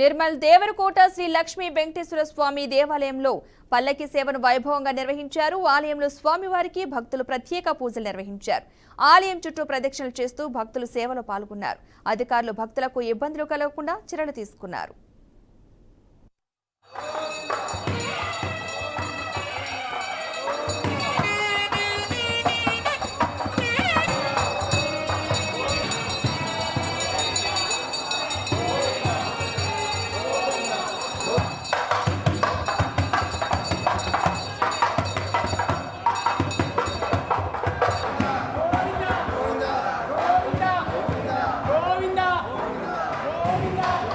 నిర్మల్ దేవరకోట శ్రీ లక్ష్మీ వెంకటేశ్వర స్వామి దేవాలయంలో పల్లకి సేవను వైభవంగా నిర్వహించారు. ఆలయంలో స్వామివారికి భక్తులు ప్రత్యేక పూజలు నిర్వహించారు. ఆలయం చుట్టూ ప్రదక్షిణలు చేస్తూ భక్తులు సేవలో పాల్గొన్నారు. అధికారులు భక్తులకు ఇబ్బందులు కలగకుండా చర్యలు తీసుకున్నారు. Obrigado.